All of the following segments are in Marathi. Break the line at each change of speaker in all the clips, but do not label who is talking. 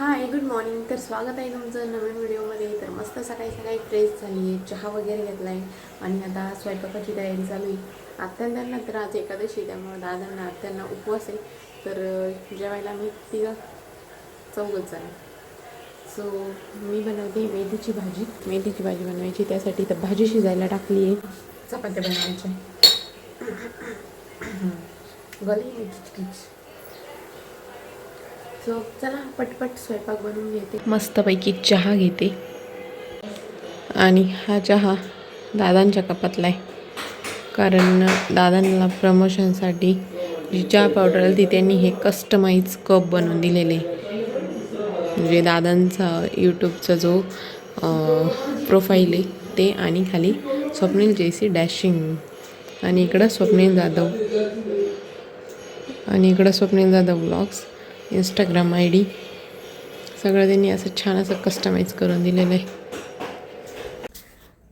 हाय गुड मॉर्निंग तर स्वागत आहे तुमचं नवीन व्हिडिओमध्ये. तर मस्त सकाळी सकाळी फ्रेश झाली आहे चहा वगैरे घेतला आहे आणि आता स्वयंपाकाची तयारी चालू आहे. आत्यांना तर आज एकादशी त्यामुळे दादांना आत्यांना उपवास आहे. तर जेवायला मी तिघं चौघच झालं सो मी बनवते मेथीची भाजी. मेथीची भाजी बनवायची त्यासाठी तर भाजी शिजायला टाकली आहे. चपात्या बनवायच्या. गली मेथीची सो चला पटपट स्वयंपाक बनवून घेते. मस्तपैकी चहा घेते. आणि हा चहा दादांच्या कपातला आहे कारण दादांना प्रमोशनसाठी जी चहा पावडर आली ती त्यांनी हे कस्टमाइज कप बनवून दिलेले. म्हणजे दादांचा यूट्यूबचा जो प्रोफाईल आहे ते आणि खाली स्वप्नील जेसी डॅशिंग आणि इकडं स्वप्नील जाधव. आणि इकडं Swapnil Jadhav blogs Instagram I D सगळं त्यांनी असं छान असं कस्टमाइज करून दिलेलं आहे.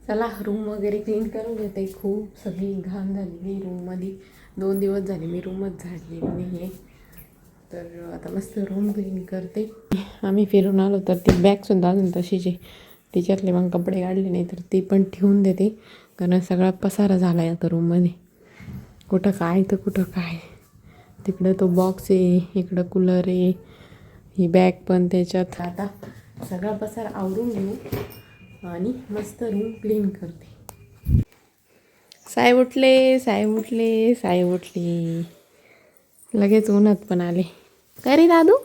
चला रूम वगैरे क्लीन करून घेते. खूप सगळी घाण झालेली रूममध्ये दोन दिवस झाले मी रूमच झाडलेली नाही आहे तर आता मस्त रूम क्लीन करते. आम्ही फिरून आलो तर ती बॅगसुद्धा अजून तशीच आहे. तिच्यातले मग कपडे काढले नाही तर ती पण ठेवून देते. कारण सगळा पसारा झाला आहे आता रूममध्ये कुठं काय तर कुठं काय. तिकडं तो बॉक्स आहे इकडं कूलर आहे ही बॅग पण त्याच्यात. आता सगळा पसार आवरून घेऊ आणि मस्त रूम क्लीन करते. साहेब उठले साहेब उठले साहेब उठले. लगेच उन्हात पण आले. काय रे दादू?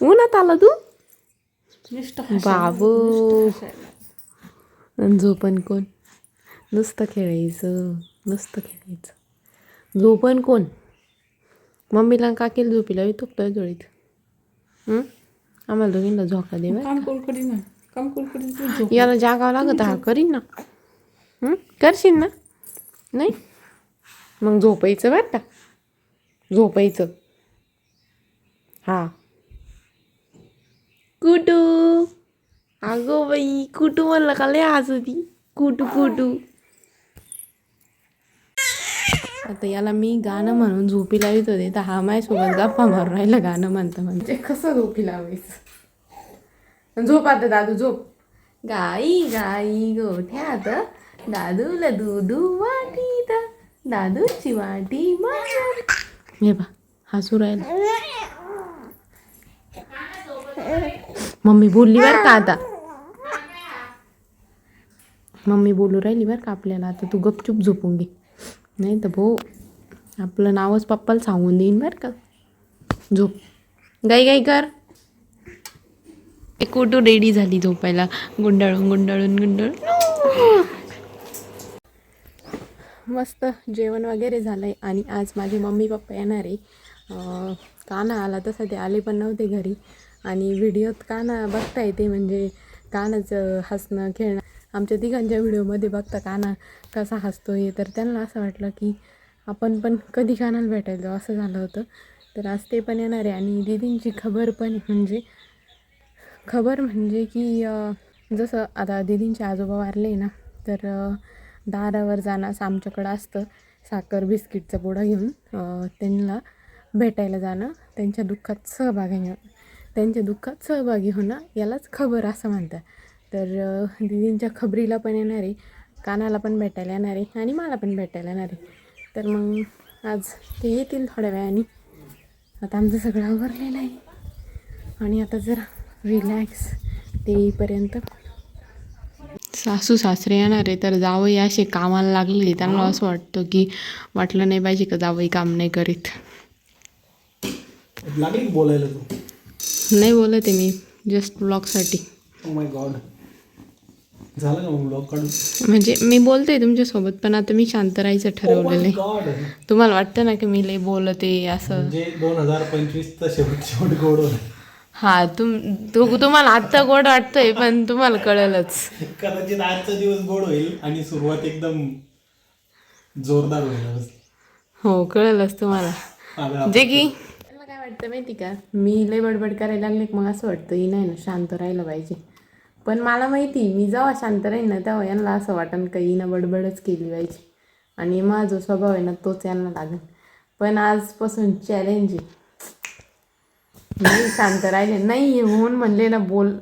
उन्हात आला तू? बाबू. झोपण कोण? नुसतं खेळायचं नुसतं खेळायचं. झोपण कोण? मम्मीला काकीला झोपीला येतो काय जोडीत? आम्हाला दोघींना झोका दे बरं.
काम कोलकडी ना. काम कोलकडी तू झोप.
याला जागावं लागत हा करीन ना? करशील ना? नाही? मग झोपायचं बरं का. झोपायचं. हा. कुटू. अगो बाई कुटू म्हणलं का लय आज होती कुटू कुटू. आता याला मी गाणं म्हणून झोपी लावित होते तर हा माझ्यासोबत गप्पा मारून राहिला गाणं म्हणतं म्हणजे कसं झोपी लावायचं? झोप आता दादू झोप. गाई गाई गोठ्यात दादूला दुधू वाटीत दादूची वाटी मार हे बा हसू राहिला. मम्मी बोलली बरं का आता? मम्मी बोलू राहिली बरं का आपल्याला? आता तू गपचूप झोपून घे. नाही तर भाऊ आपलं नावच पप्पाला सांगून देईन बरं का. झोप. गाई गाई कर. एक कुठू रेडी झाली झोपायला. गुंडाळून गुंडाळून गुंडाळून. मस्त जेवण वगैरे झालं आहे आणि आज माझे मम्मी पप्पा येणार आहे. का काना आला तसं ते आले पण नव्हते घरी. आणि व्हिडिओत काना बघता येते म्हणजे कानाचं हसणं खेळणं. आमच्या तिघांच्या व्हिडिओमध्ये बघता काना कसा हसतो हे तर त्यांना असं वाटलं की आपण पण कधी कानाला भेटायला जाऊ असं झालं होतं. तर आज ते पण येणार आहे. आणि दिदींची खबर पण म्हणजे खबर म्हणजे की जसं आता दिदींचे आजोबा वारले ना तर दारावर जाणं असं आमच्याकडं असतं. साखर बिस्किटचा पुडा घेऊन त्यांना भेटायला जाणं त्यांच्या दुःखात सहभाग घेणं. त्यांच्या दुःखात सहभागी होणं यालाच खबर असं म्हणतात. तर दिदींच्या खबरीला पण येणार आहे कानाला पण भेटायला येणार आहे आणि मला पण भेटायला येणार आहे. तर मग आज ते येतील थोड्या वेळाने. आता आमचं सगळं आवरलेलं आहे. आणि आता जरा रिलॅक्स ते सासू सासरे येणार आहे तर जावई असे कामाला लागलेले. त्यांना असं वाटतं की वाटलं नाही पाहिजे का जावई काम नाही करीत?
लागली बोलायला तू.
नाही बोलत आहे मी जस्ट ब्लॉगसाठी
ओ माय गॉड झालं का मग ब्लॉग काढून?
म्हणजे मी बोलते तुमच्यासोबत पण आता मी शांत राहायचं ठरवलेलं आहे.
गॉड
तुम्हाला वाटतं ना की मी लई बोलते असं?
म्हणजे दोन हजार पंचवीस तर शेवट शेवट गोड होईल.
हा तुम तू तुम्हाला आत्ता गोड वाटतंय पण तुम्हाला कळलंच.
कदाचित आजचा दिवस गोड होईल आणि सुरुवात एकदम जोरदार होईल.
हो कळलंच तुम्हाला. जे की वाटतं माहिती का? मी लय बडबड करायला लागले की मग असं वाटतं ही नाही ना शांत राहायला पाहिजे. पण मला माहिती मी जेव्हा शांत राहीन ना तेव्हा यांना असं वाटन का हिनं बडबडच केली पाहिजे. आणि माझा जो स्वभाव आहे ना तोच यांना लागेल. पण आजपासून चॅलेंज आहे. मी शांत राहिले. नाही होऊन म्हणले ना बोल.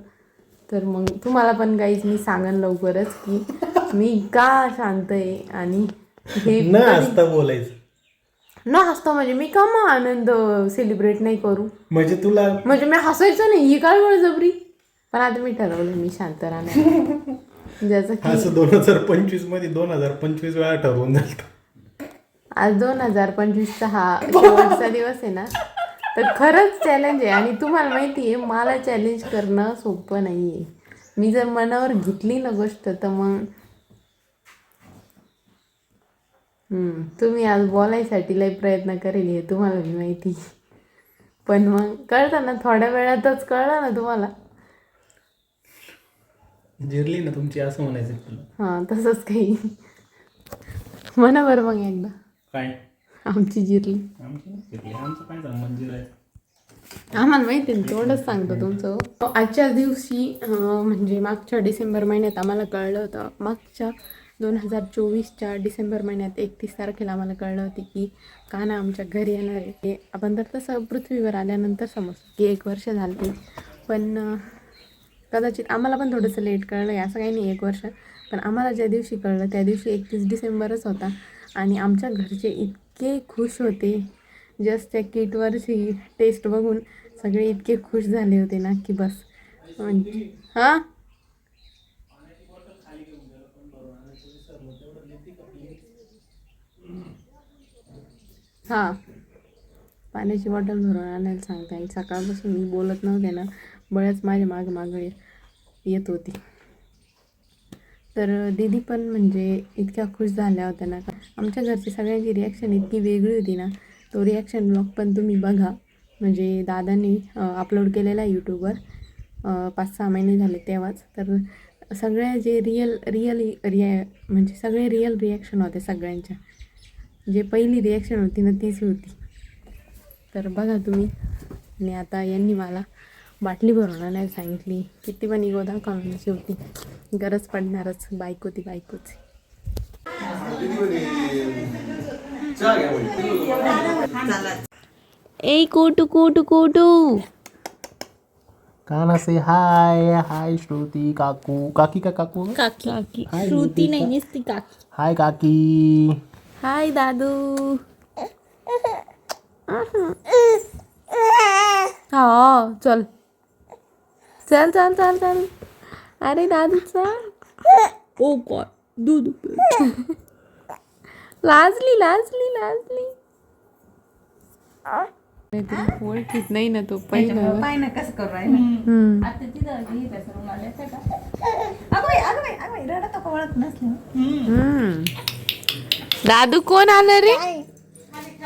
तर मग तुम्हाला पण काहीच मी सांगन लवकरच की मी का शांत आहे आणि हे
न बोलायचं.
न हसता म्हणजे मी का मग आनंद सेलिब्रेट नाही करू?
म्हणजे तुला
म्हणजे मी हसायचं नाही ही काय बळजबरी? पण आता मी ठरवलं मी शांत राहणार. ज्याचं
असं दोन हजार पंचवीसमध्ये दोन हजार पंचवीस वेळा ठरवून झालं
आज दोन हजार पंचवीसचा हा शेवटचा दिवस आहे ना? तर खरंच चॅलेंज आहे. आणि तुम्हाला माहिती आहे मला चॅलेंज करणं सोपं नाही आहे मी जर मनावर घेतली ना गोष्ट तर मग तुम्ही आज बोलायसाठी लय प्रयत्न करेल हे तुम्हाला बी माहिती. पण मग कळतं ना थोड्या वेळातच कळलं ना तुम्हाला.
जिरली ना तुमची असं म्हणायचं तुला.
हां तसंच काही. म्हणा बरं मग एकदा.
काय?
आमची जिरली.
आमची? नाही जिरली. आमचं काय संबंध जिरायचं
आम्हाला माहिती आहे ना, तेवढंच सांगतो तुमचं. आजच्या दिवशी म्हणजे मागच्या डिसेंबर महिन्यात आम्हाला कळलं होतं. मागच्या दोन हजार चोवीसच्या डिसेंबर महिन्यात एकतीस तारखेला आम्हाला कळलं होतं की काना आमच्या घरी येणार आहे. ते आपण तर तसं पृथ्वीवर आल्यानंतर समजतो की एक वर्ष झालं पण कदाचित आम्हाला पण थोडंसं लेट कळलं आहे. असं काही नाही एक वर्ष. पण आम्हाला ज्या दिवशी कळलं त्या दिवशी एकतीस डिसेंबरच होता. आणि आमच्या घरचे इतके खुश होते. जस्ट त्या किटवरची टेस्ट बघून सगळे इतके खुश झाले होते ना की बस. म्हणजे हां? हां. पाण्याची बॉटल भरून आणायला सांगते. आणि सकाळपासून मी बोलत नव्हते ना बळ्याच माझ्या मागं मागं येत होती. तर दीदी पण म्हणजे इतक्या खुश झाल्या होत्या ना. आमच्या घरची सगळ्यांची रिॲक्शन इतकी वेगळी होती ना. तो रिॲक्शन ब्लॉग पण तुम्ही बघा. म्हणजे दादांनी अपलोड केलेला आहे यूट्यूबवर पाच सहा महिने झाले तेव्हाच. तर सगळ्या जे रिअल रिअल रिया म्हणजे सगळे रिअल रिॲक्शन होते सगळ्यांच्या. जे पहिली रिॲक्शन होती ना तीच होती. तर बघा तुम्ही आणि आता यांनी मला बाटली भरून आणायला सांगितली. किती पण इगो दाखवण्याची होती. गरज पडणारच बायको ती बायकोच. ए कोटू कोटू कोटू.
काना से हाय हाय श्रुती काकू. काकी का काकू?
काकी. श्रुती नाही नुसती काकी.
हाय काकी.
हाय दादू हा चल चल चल चल चल अरे दादू चल ओ गॉड दूध लाजली लाजली लाजली ओळखीत नाही ना तो पहिला.
पाय ना कसं करू राहिला. आता तिथं कसं रूम आले का? अगं बाई अगं बाई अगं बाई रडत ओळख नसलं.
दादू कोण आलं रे?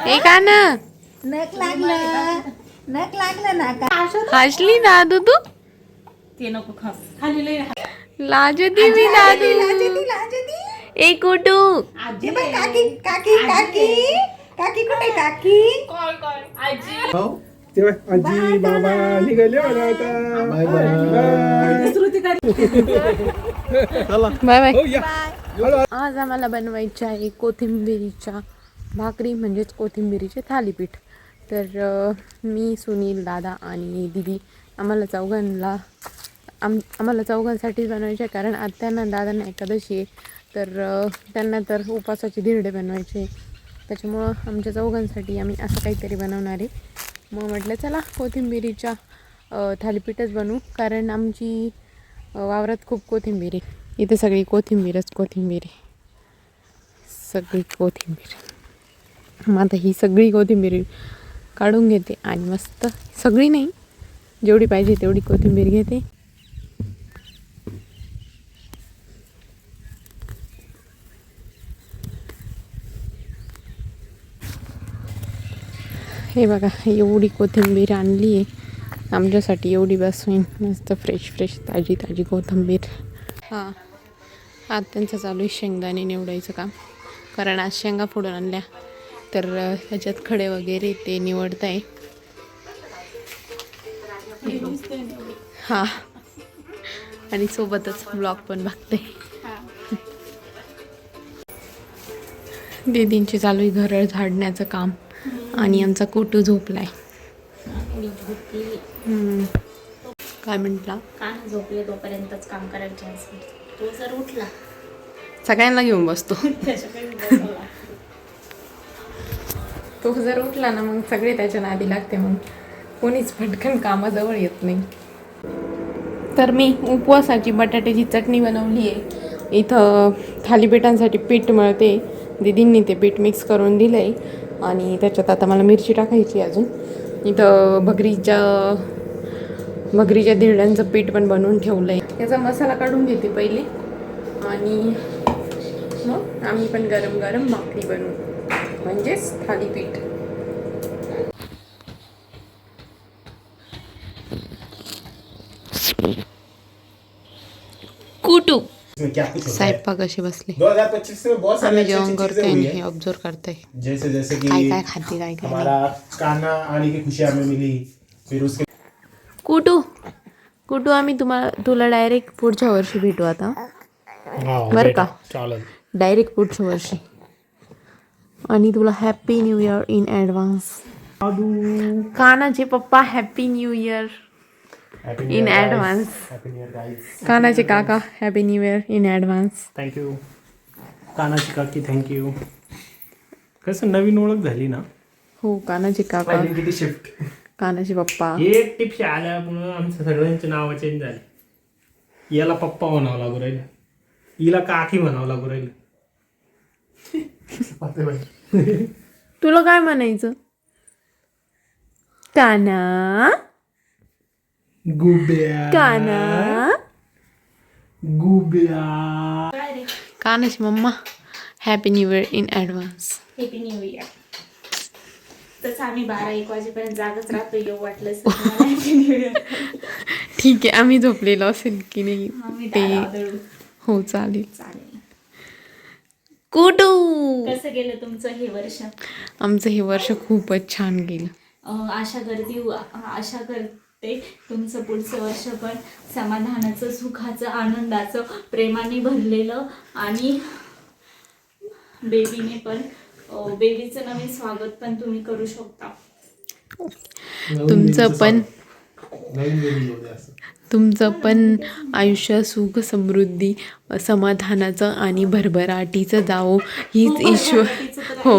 हे का ना?
नक लागलं. नक लागलं ना का?
हसली दादू तू?
ते नको खास खाली लई
लाजती मी दादू. ए कुटू
हे बघ काकी काकी काकी. काकी कुठे काकी?
आजी. बाबा निघाले
बाय बाय.
Bye bye.
हो
आज आम्हाला बनवायचे आहे कोथिंबिरीच्या भाकरी म्हणजेच कोथिंबिरीचे थालीपीठ. तर मी सुनील दादा आणि दिदी आम्हाला चौघांना आम आम्हाला चौघांसाठीच बनवायचे आहे. कारण आत्यांना आणि दादांना एकादशी आहे. तर त्यांना तर उपासाचे धिरडे बनवायचे त्याच्यामुळं आमच्या चौघांसाठी आम्ही असं काहीतरी बनवणार आहे. मग म्हटलं चला कोथिंबिरीच्या थालीपीठच बनवू. कारण आमची वावरात खूप कोथिंबीर आहे. इथे सगळी कोथिंबीरच कोथिंबीर सगळी कोथिंबीर. मग आता ही सगळी कोथिंबीर काढून घेते आणि मस्त सगळी नाही जेवढी पाहिजे तेवढी कोथिंबीर घेते. हे बघा एवढी कोथिंबीर आणली आहे. आमच्यासाठी एवढी बसून मस्त फ्रेश फ्रेश ताजी ताजी कोथिंबीर. हां. आज त्यांचं चालू आहे शेंगदाणे निवडायचं काम. कारण आज शेंगा फोडून आणल्या. तर त्याच्यात खडे वगैरे ते निवडत आहे हां. आणि सोबतच ब्लॉग पण बघते. दीदींची चालू आहे घर झाडण्याचं काम. आणि आमचा कुटू झोपलाय. काय म्हटला?
कान झोपले तोपर्यंतच काम करायचे तो जर उठला.
सगळ्यांना घेऊन बसतो. तो जर उठला ना मग सगळे त्याच्या नादी लागते मग. कोणीच पटकन कामाजवळ येत नाही. तर मी उपवासाची बटाट्याची चटणी बनवली आहे. इथं थालीपीठांसाठी पीठ मळते. दीदींनी ते पीठ मिक्स करून दिलं आहे आणि त्याच्यात आता मला मिरची टाकायची अजून. इथं भगरीच्या भगरीच्या धिरड्यांचं पीठ पण बनवून ठेवलं आहे त्याचा मसाला काढून घेते पहिले. आणि मग आम्ही पण गरम गरम भाकरी बनवू. म्हणजेच थालीपीठ. कुटू.
इसमें क्या कुछ होता
स्वयंपाक कसे बसले?
2025 में बहुत
आम्ही जेवण करतोय आणि हे ऑब्झर्व करताय.
जैसे जैसे कि
काय काय खाते काय काय नाही.
हमारा कान्हा आने की खुशी हमें मिली फिर उसके
कुटू कुटू आम्ही तुम्हाला तुला डायरेक्ट पुढच्या वर्षी भेटू आता.
हाँ
बरं का?
चालन
डायरेक्ट पुढच्या वर्षी. आणि तुला happy new year in advance कानाचे पप्पा happy new year in advance कानाचे काका happy new year in advance
thank you कानाची काकी थँक्यू कसं नवीन ओळख झाली ना?
हो कानाचे काका.
किती शिफ्ट
कानाचे पप्पा.
हे टिप्स आल्यामुळं आमच्या सगळ्यांचे नावं चेंज झाले. याला पप्पा म्हणावं लागू राहिलं. हिला काकी म्हणावं लागू राहिलं.
तुला काय म्हणायचं? काना
गुब्या.
काना
गुब्या.
कानाची mamma happy new year in advance
happy new year तसं आम्ही बारा एक वाजेपर्यंत जागच राहतो. येऊ Year.
ठीक आहे आम्ही झोपलेलो असेल की नाही ते. हो चालेल.
चालेल.
कुटू
कसं गेलं तुमचं हे वर्ष?
आमचं हे वर्ष खूपच छान गेलं.
आशा करते आशा करते तुमचं पुढचं वर्ष पण समाधानाचं सुखाचं आनंदाचं प्रेमाने भरलेलं आणि बेबीने पण बेबीचं नवीन स्वागत पण तुम्ही करू शकता.
तुमचं पण
हो.
तुमचं पण आयुष्य सुख समृद्धी समाधानाचं आणि भरभराटीचं जावो. हीच ईश्वर हो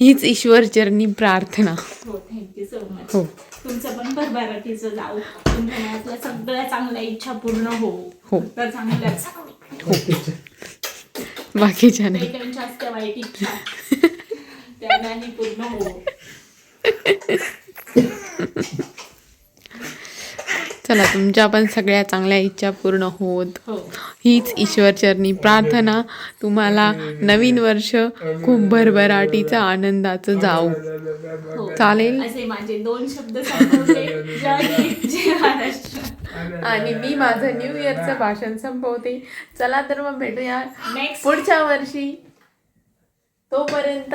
हीच ईश्वर चरणी प्रार्थना.
हो थँक्यू सो मच
हो.
तुमचं पण भरभराटीचं तुमच्या मनातल्या सगळ्या चांगल्या इच्छा पूर्ण होऊ
हो.
तर चांगल्याच.
बाकीच्या नाही.
वाईट इच्छा. त्या नाही पूर्ण होऊ
चला तुमच्या पण सगळ्या चांगल्या इच्छा पूर्ण होत.
हो.
हीच ईश्वरचरणी प्रार्थना तुम्हाला नवीन वर्ष खूप भरभराटीचं आनंदाचं जाऊ.
हो.
चालेल?
असे माझे दोन शब्द
आणि मी माझं न्यू इयरचं भाषण संपवते. चला तर मग भेटूया पुढच्या वर्षी. तोपर्यंत